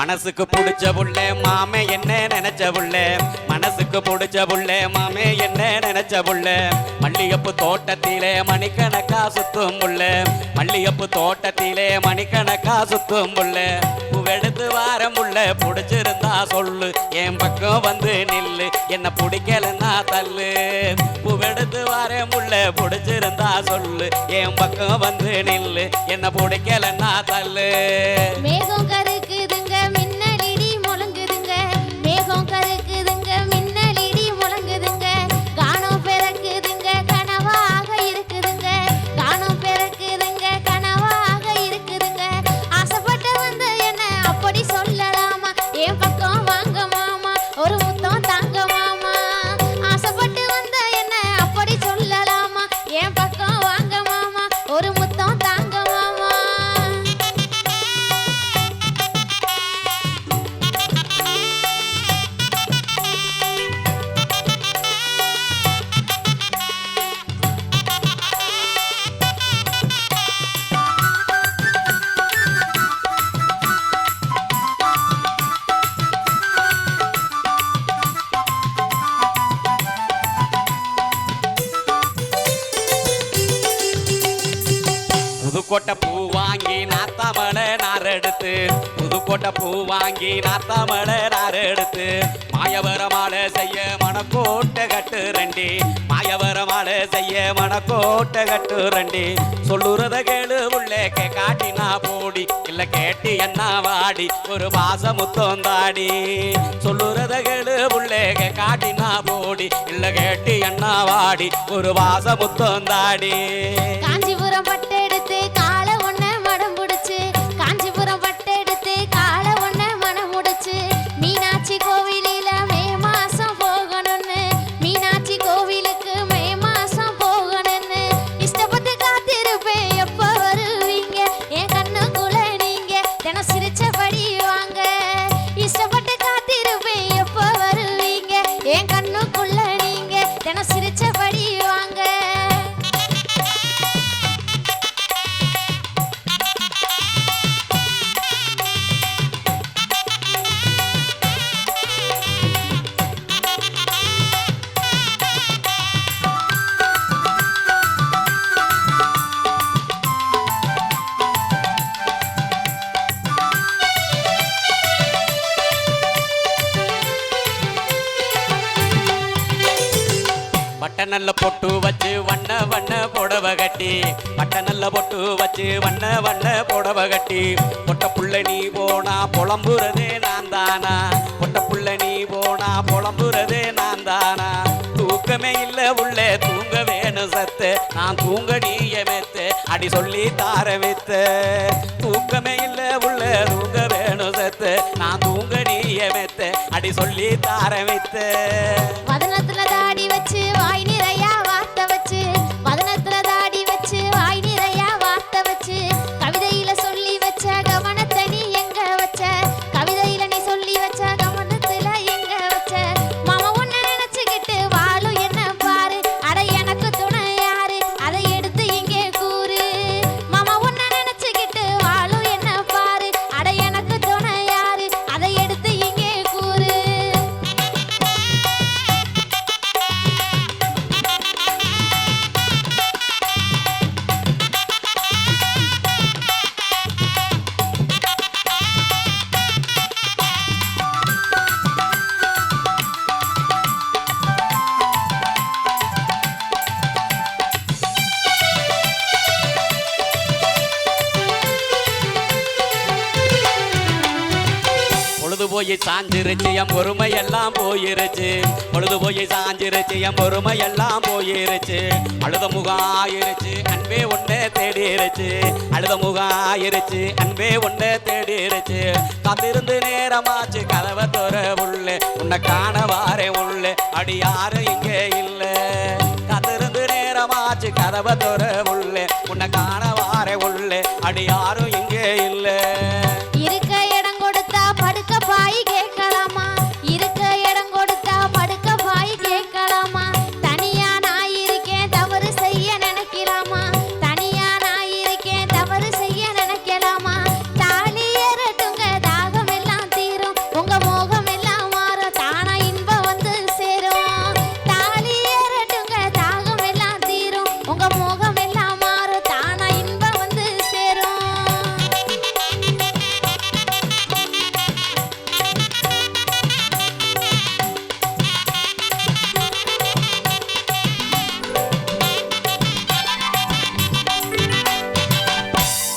மனசுக்கு பிடிச்ச புள்ள மாமே என்ன நினைச்ச புள்ள? மனசுக்கு பிடிச்ச புள்ள மாமே என்ன நினைச்ச புள்ள? மல்லிகைப்பூ தோட்டத்திலே மணிக்கணக்கா சுத்தும் புள்ள. மல்லிகைப்பூ தோட்டத்திலே மணிக்கணக்கா சுத்தும் புள்ள. எடுத்து வாரம் உள்ள பிடிச்சிருந்தா சொல்லு. என் பக்கம் வந்து நில்லு என்ன பிடிக்கலன்னா தள்ளு. புவெடுத்து வாரம் உள்ள பிடிச்சிருந்தா சொல்லு. என் பக்கம் வந்து நில்லு என்ன பிடிக்கலன்னா தள்ளு. மேகம் கருக்கு புதுக்கோட்டை பூ வாங்கி நாத்தாமலை நாரெடுத்து புதுக்கோட்டை பூ வாங்கி நாத்தாமலை நாரெடுத்து மாயவர மாலை செய்ய மணக்கோட்டை கட்டு ரெண்டி மாயவர மாலை செய்ய மணக்கோட்டை கட்டு ரெண்டி. சொல்லுறத கேளு உள்ளே காட்டினா போடி இல்ல கேட்டு என்ன வாடி ஒரு பாச முத்தொந்தாடி சொல்லுறத கேளு உள்ளே காட்டினா போடி இல்ல கேட்டு என்ன வாடி ஒரு வாச முத்தொந்தாடி காஞ்சிபுரம் பட்டெடுத்து பட்டநல்ல பொட்டு வச்சு வண்ண வண்ண புடவ கட்டி. பட்டநல்ல பொட்டு வச்சு வண்ண வண்ண புடவ கட்டி. பொட்ட புள்ள நீ போனா புலம்புறதே நான் தானா? பொட்ட புள்ள நீ போனா புலம்புறதே நான் தானா? தூக்கமே இல்லை உள்ளே தூங்க வேணும் சத்து. நான் தூங்க நீய மெத்து. அடி சொல்லி தார வைத்து. தூக்கமே இல்லை உள்ள தூங்க வேணும் சத்து. நான் தூங்க நீய மெத்து. அடி சொல்லி தார வைத்து. போய் சாஞ்சிருச்சு என் பொறுமை எல்லாம் போயிருச்சு. பொழுது போய் சாஞ்சிருச்சு என் பொறுமை எல்லாம் போயிருச்சு. அழுத முகம் ஆயிருச்சு அன்பே ஒன்னே தேடிருச்சு. அழுத முகம் ஆயிருச்சு அன்பே ஒன்னே தேடிருச்சு. காத்திருந்து நேரமாச்சு கதவை தோற உள்ள. உன்னை காண வாரே உள்ள. அடி யாரும் இங்கே இல்ல. காத்திருந்து நேரமாச்சு கதவை தோற உள்ள. உன்னை காண வாரே உள்ள. அடி யாரும்